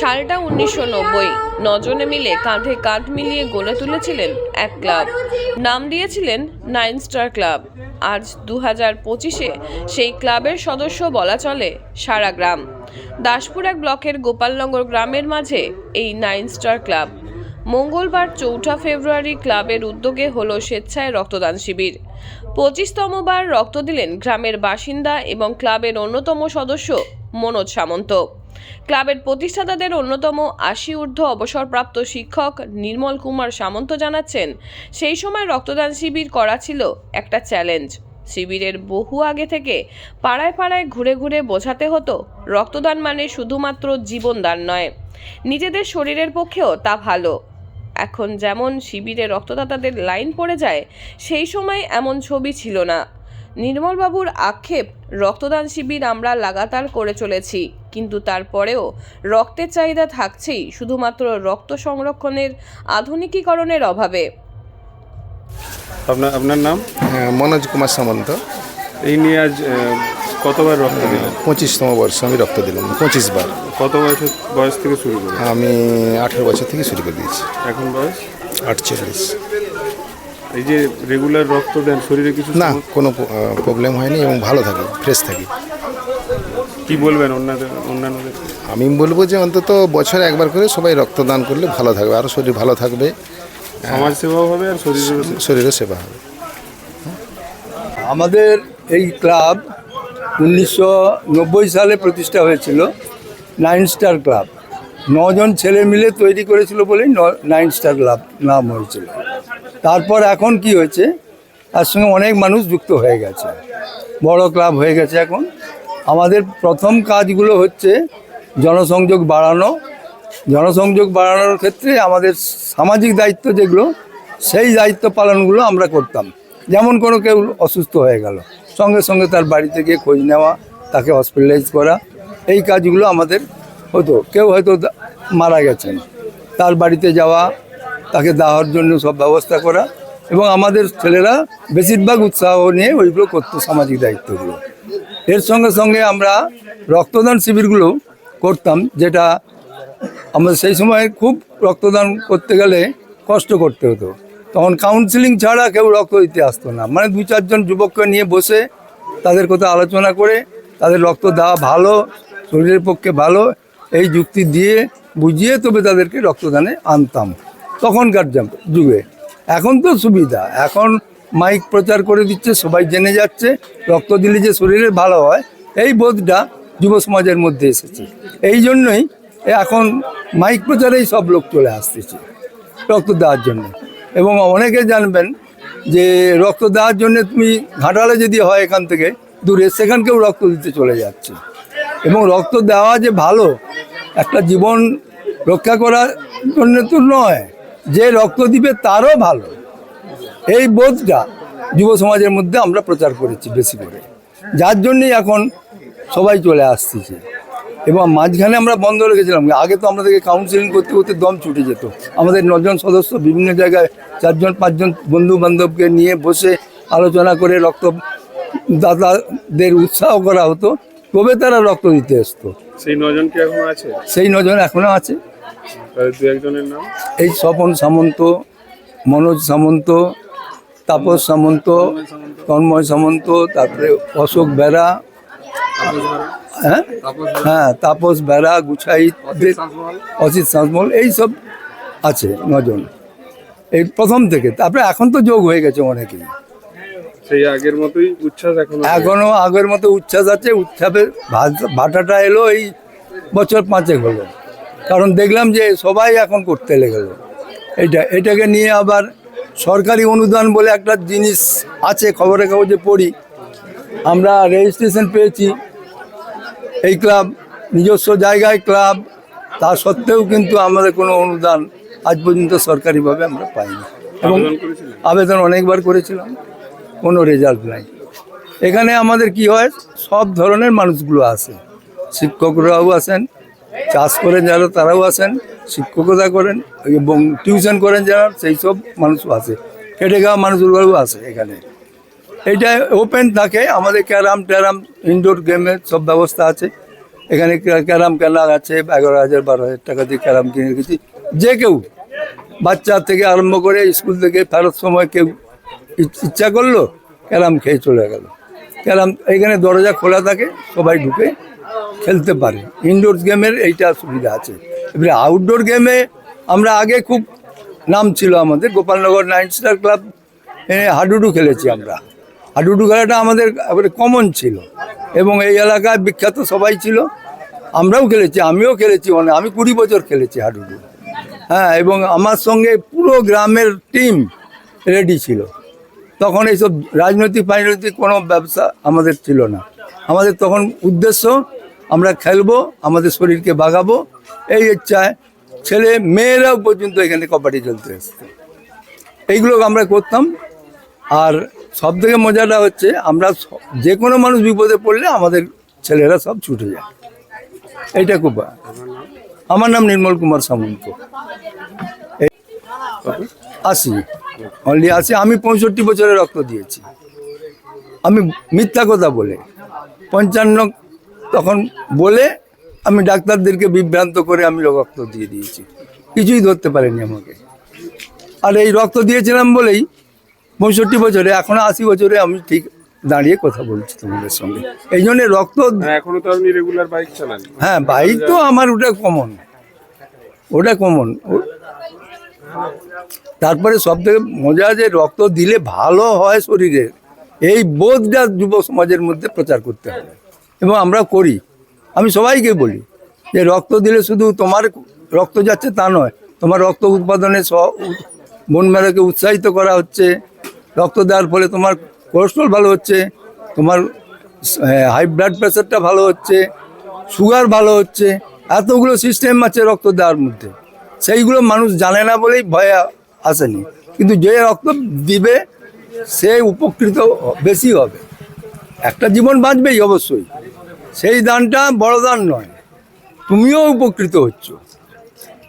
সালটা উনিশশো নব্বই। নজনে মিলে কাঁধে কাঁধ মিলিয়ে গড়ে তুলেছিলেন এক ক্লাব। নাম দিয়েছিলেন নাইন স্টার ক্লাব। আজ দু হাজার পঁচিশে সেই ক্লাবের সদস্য বলা চলে সারা গ্রাম। দাসপুর এক ব্লকের গোপালনগর গ্রামের মাঝে এই নাইন স্টার ক্লাব। মঙ্গলবার চৌঠা ফেব্রুয়ারি ক্লাবের উদ্যোগে হলো স্বেচ্ছায় রক্তদান শিবির। পঁচিশতমবার রক্ত দিলেন গ্রামের বাসিন্দা এবং ক্লাবের অন্যতম সদস্য মনোজ সামন্ত। ক্লাবের প্রতিষ্ঠাতাদের অন্যতম আশি ঊর্ধ্ব অবসরপ্রাপ্ত শিক্ষক নির্মল কুমার সামন্ত জানাচ্ছেন, সেই সময় রক্তদান শিবির করা ছিল একটা চ্যালেঞ্জ। শিবিরের বহু আগে থেকে পাড়ায় পাড়ায় ঘুরে ঘুরে বোঝাতে হতো, রক্তদান মানে শুধুমাত্র জীবনদান নয়, নিজেদের শরীরের পক্ষেও তা ভালো। এখন যেমন শিবিরে রক্তদাতাদের লাইন পড়ে যায়, সেই সময় এমন ছবি ছিল না। নির্মলবাবুর আক্ষেপ রক্তদান শিবির আমরা লাগাতার করে চলেছি। কিন্তু তারপরেও রক্তের চাহিদা থাকছেই শুধুমাত্র রক্ত সংরক্ষণের আধুনিকীকরণের অভাবে। আপনার আপনার নাম? হ্যাঁ, মনোজ কুমার সামন্ত। এই নিয়ে আজ কতবার রক্ত দিলেন? পঁচিশতম বর্ষ আমি রক্ত দিলাম পঁচিশ বার কত বয়সের বয়স থেকে শুরু করে আমি আঠেরো বছর থেকে শুরু করে দিয়েছি। এখন বয়স? আটচল্লিশ। এই যে রেগুলার রক্ত দেন শরীরে কিছু না কোনো প্রবলেম হয়নি এবং ভালো থাকি ফ্রেশ থাকি। কি বলবেন অন্যদের অন্যান্যদের? আমি বলব যে অন্তত বছরে একবার করে সবাই রক্তদান করলে ভালো থাকবে আরও শরীর ভালো থাকবে। সমাজ সেবাও হবে আর সেবা। শরীরের সেবা হবে। আমাদের এই ক্লাব উনিশশো নব্বই সালে প্রতিষ্ঠা হয়েছিল নাইন স্টার ক্লাব নজন ছেলে মিলে তৈরি করেছিল বলেই ন- নাইন স্টার ক্লাব নাম হয়েছিল। তারপর এখন কি হয়েছে? তার সঙ্গে অনেক মানুষ যুক্ত হয়ে গেছে। বড় ক্লাব হয়ে গেছে এখন। আমাদের প্রথম কাজগুলো হচ্ছে জনসংযোগ বাড়ানো। জনসংযোগ বাড়ানোর ক্ষেত্রে আমাদের সামাজিক দায়িত্ব যেগুলো, সেই দায়িত্ব পালনগুলো আমরা করতাম। যেমন কোনো কেউ অসুস্থ হয়ে গেল, সঙ্গে সঙ্গে তার বাড়িতে গিয়ে খোঁজ নেওয়া, তাকে হসপিটালাইজ করা। এই কাজগুলো আমাদের হতো। কেউ হয়তো মারা গেছেন। তার বাড়িতে যাওয়া তাকে দেওয়ার জন্য সব ব্যবস্থা করা এবং আমাদের ছেলেরা বেশিরভাগ উৎসাহ নিয়ে ওইগুলো করতো সামাজিক দায়িত্বগুলো। এর সঙ্গে সঙ্গে আমরা রক্তদান শিবিরগুলো করতাম, যেটা আমরা সেই সময় খুব রক্তদান করতে গেলে কষ্ট করতে হতো। তখন কাউন্সিলিং ছাড়া কেউ রক্ত দিতে আসতো না। মানে দু চারজন যুবককে নিয়ে বসে তাদের কথা আলোচনা করে তাদের রক্ত দেওয়া ভালো, শরীরের পক্ষে ভালো, এই যুক্তি দিয়ে বুঝিয়ে তবে তাদেরকে রক্তদানে আনতাম। তখনকার যুগে। এখন তো সুবিধা। এখন মাইক প্রচার করে দিচ্ছে, সবাই জেনে যাচ্ছে, রক্ত দিলে যে শরীরে ভালো হয়, এই বোধটা যুব সমাজের মধ্যে এসেছে। এই জন্যই এখন মাইক প্রচারেই সব লোক চলে আসতেছে রক্ত দেওয়ার জন্য। এবং অনেকে জানবেন যে রক্ত দেওয়ার জন্য তুমি ঘাটালে যদি হয় এখান থেকে, দূরে সেখানকেও রক্ত দিতে চলে যাচ্ছে। এবং রক্ত দেওয়া যে ভালো, একটা জীবন রক্ষা করার জন্য তো নয়। যে রক্ত দিবে তারও ভালো। এই বোধটা যুব সমাজের মধ্যে আমরা প্রচার করেছি বেশি করে। যার জন্যই এখন সবাই চলে আসতেছে এবং মাঝখানে আমরা বন্ধ রেখেছিলাম আগে তো আমাদেরকে কাউন্সিলিং করতে করতে দম ছুটে যেত। আমাদের নজন সদস্য বিভিন্ন জায়গায় চারজন পাঁচজন বন্ধু বান্ধবকে নিয়ে বসে আলোচনা করে রক্ত দাতাদের উৎসাহ করা হতো। তবে তারা রক্ত দিতে আসতো সেই নজন কি এখন আছে? সেই নজন এখনও আছে। দু একজনের নাম? এই স্বপন সামন্ত মনোজ সামন্ত তাপস সামন্ত তন্ময় সামন্ত তারপরে অশোক বেড়া হ্যাঁ? হ্যাঁ তাপস বেড়া গুছাই অসিত সাঁসমল এই সব আছে নজন। এই প্রথম থেকে তারপরে এখন তো যোগ হয়ে গেছে অনেকেই। সেই আগের মতোই উচ্ছ্বাস এখন এখনও আগের মতো উচ্ছ্বাস আছে উচ্ছ্বাসের ভাটাটা এলো এই বছর পাঁচেক হলো। কারণ দেখলাম যে সবাই এখন করতে লেগে এটা এটাকে নিয়ে আবার সরকারি অনুদান বলে একটা জিনিস আছে খবরের কাগজে পড়ি। আমরা রেজিস্ট্রেশন পেয়েছি। এই ক্লাব নিজস্ব জায়গায় ক্লাব তা সত্ত্বেও কিন্তু আমাদের কোনো অনুদান আজ পর্যন্ত সরকারিভাবে আমরা পাইনি। এবং আবেদন আবেদন অনেকবার করেছিলাম কোনো রেজাল্ট নাই। এখানে আমাদের কি হয় সব ধরনের মানুষগুলো আসে। শিক্ষকরাও আসেন চাষ করেন যারা, তারাও আসেন শিক্ষকতা করেন, এবং টিউশন করেন যারা, সেই সব মানুষও আসে খেটে খাওয়া মানুষগুলোও আসে এখানে। এটা ওপেন থাকে, আমাদের ক্যারাম ট্যারাম ইনডোর গেমের সব ব্যবস্থা আছে। এখানে ক্যারাম কেনা আছে, এগারো হাজার, বারো হাজার টাকা দিয়ে ক্যারাম কিনে রেখেছি। যে কেউ বাচ্চা থেকে আরম্ভ করে স্কুল থেকে ফেরত সময় কেউ ইচ- ইচ্ছা করল, ক্যারাম খেয়ে চলে গেল। ক্যারাম, এখানে দরজা খোলা থাকে, সবাই ঢুকে খেলতে পারে। ইনডোর গেমের এইটা সুবিধা আছে। এবারে আউটডোর গেমে আমরা আগে খুব নাম ছিল আমাদের, গোপালনগর নাইন স্টার ক্লাব হাডুডু খেলেছি আমরা। হাডুডু খেলাটা আমাদের কমন ছিল এবং এই এলাকায় বিখ্যাত সবাই ছিল। আমরাও খেলেছি, আমিও খেলেছি অনেক আমি কুড়ি বছর খেলেছি হাডুডু। হ্যাঁ এবং আমার সঙ্গে পুরো গ্রামের টিম রেডি ছিল। তখন এইসব রাজনৈতিক ফাজনৈতিক কোনো ব্যবসা আমাদের ছিল না। আমাদের তখন উদ্দেশ্য আমরা খেলব, আমাদের শরীরকে বাগাবো, এই ইচ্ছায় ছেলে মেয়েরাও পর্যন্ত এখানে কবাডি খেলতে এসছে। এইগুলো আমরা করতাম। আর সব থেকে মজাটা হচ্ছে, আমরা যে কোনো মানুষ বিপদে পড়লে আমাদের ছেলেরা সব ছুটে যায়। এইটা খুব আমার নাম নির্মল কুমার সামন্ত। আসি অনলি আসি। আমি পঁয়ষট্টি বছরে রক্ত দিয়েছি। আমি মিথ্যা কথা বলে, পঞ্চান্ন তখন বলে আমি ডাক্তারদেরকে বিভ্রান্ত করে আমি রক্ত দিয়ে দিয়েছি। কিছুই ধরতে পারেনি আমাকে। আর এই রক্ত দিয়েছিলাম বলেই পঁয়ষট্টি বছরে এখন আশি বছরে আমি ঠিক দাঁড়িয়ে কথা বলছি তোমাদের সঙ্গে। এই জন্য রক্ত হ্যাঁ, এখনও তো আপনি রেগুলার বাইক চালান। হ্যাঁ বাইক তো আমার ওটা কমন ওটা কমন তারপরে সব থেকে মজা যে রক্ত দিলে ভালো হয় শরীরের এই বোধটা যুব সমাজের মধ্যে প্রচার করতে হবে। এবং আমরা করি। আমি সবাইকে বলি যে রক্ত দিলে শুধু তোমার রক্ত যাচ্ছে তা নয়, তোমার রক্ত উৎপাদনে স মেরাকে উৎসাহিত করা হচ্ছে, রক্ত দেওয়ার ফলে তোমার কোলেস্ট্রল ভালো হচ্ছে, তোমার হাই ব্লাড প্রেশারটা ভালো হচ্ছে সুগার ভালো হচ্ছে, এতগুলো সিস্টেম আছে রক্ত দেওয়ার মধ্যে। সেইগুলো মানুষ জানে না বলেই ভয়ে আসেনি। কিন্তু যে রক্ত দিবে সে উপকৃত বেশি হবে। একটা জীবন বাঁচবেই অবশ্যই। সেই দানটা বড় দান নয়। তুমিও উপকৃত হচ্ছ।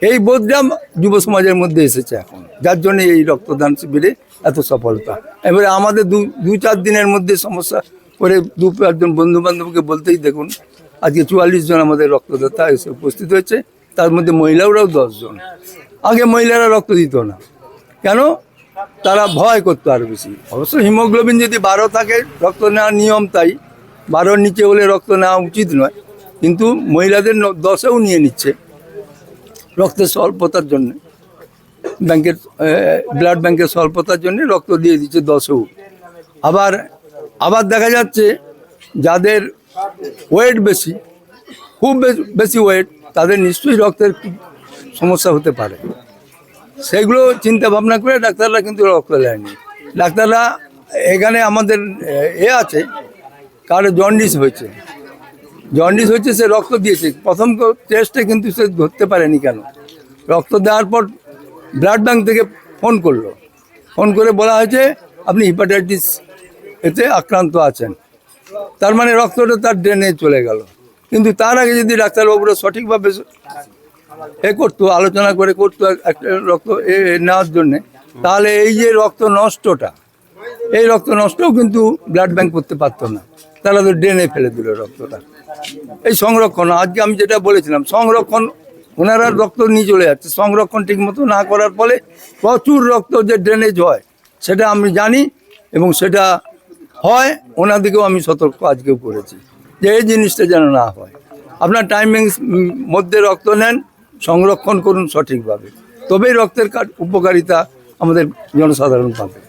এই বোধটা যুব সমাজের মধ্যে এসেছে এখন, যার জন্য এই রক্তদান শিবিরে এত সফলতা। এবারে আমাদের দু দু চার দিনের মধ্যে সমস্যা করে দু চারজন বন্ধু বান্ধবকে বলতেই দেখুন, আজকে চুয়াল্লিশ জন আমাদের রক্তদাতা এসে উপস্থিত হয়েছে, তার মধ্যে মহিলারাও দশজন আগে মহিলারা রক্ত দিত না। কেন? তারা ভয় করতো আরও বেশি। অবশ্য হিমোগ্লোবিন যদি বারো থাকে, রক্ত নেওয়ার নিয়ম তাই। বারোর নিচে হলে রক্ত নেওয়া উচিত নয়। কিন্তু মহিলাদের দশেও নিয়ে নিচ্ছে রক্তের স্বল্পতার জন্য। ব্যাংকের ব্লাড ব্যাংকের স্বল্পতার জন্য রক্ত দিয়ে দিচ্ছে দশেও। আবার আবার দেখা যাচ্ছে যাদের ওয়েট বেশি, খুব বেশি ওয়েট, তাদের নিশ্চয়ই রক্তের সমস্যা হতে পারে। সেগুলো চিন্তা ভাবনা করে ডাক্তাররা কিন্তু রক্ত দেয়নি। ডাক্তাররা এখানে আমাদের এ আছে কারও জন্ডিস হয়েছে। জন্ডিস হচ্ছে সে রক্ত দিয়েছে। প্রথম টেস্টে কিন্তু সে ধরতে পারেনি কেন? রক্ত দেওয়ার পর ব্লাড ব্যাঙ্ক থেকে ফোন করল। ফোন করে বলা হয়েছে, আপনি হিপাটাইটিস এতে আক্রান্ত আছেন। তার মানে রক্তটা তার ড্রেনে চলে গেল। কিন্তু তার আগে যদি ডাক্তারবাবুরা সঠিকভাবে এ করতো, আলোচনা করে করতো একটা রক্ত এ নেওয়ার জন্যে, তাহলে এই যে রক্ত নষ্টটা, এই রক্ত নষ্টও কিন্তু ব্লাড ব্যাঙ্ক করতে পারতো না। তারা তো ড্রেনে ফেলে দিল রক্তটা। এই সংরক্ষণ, আজকে আমি যেটা বলেছিলাম, সংরক্ষণ, ওনারা রক্ত নিয়ে চলে যাচ্ছে। সংরক্ষণ ঠিক মতো না করার ফলে প্রচুর রক্ত যে ড্রেনেজ হয়, সেটা আমি জানি এবং সেটা হয় ওনাদিকেও আমি সতর্ক আজকেও করেছি যে এই জিনিসটা যেন না হয়। আপনার টাইমিং মধ্যে রক্ত নেন, সংরক্ষণ করুন সঠিকভাবে। তবেই রক্তের কার- উপকারিতা আমাদের জনসাধারণ পাবে।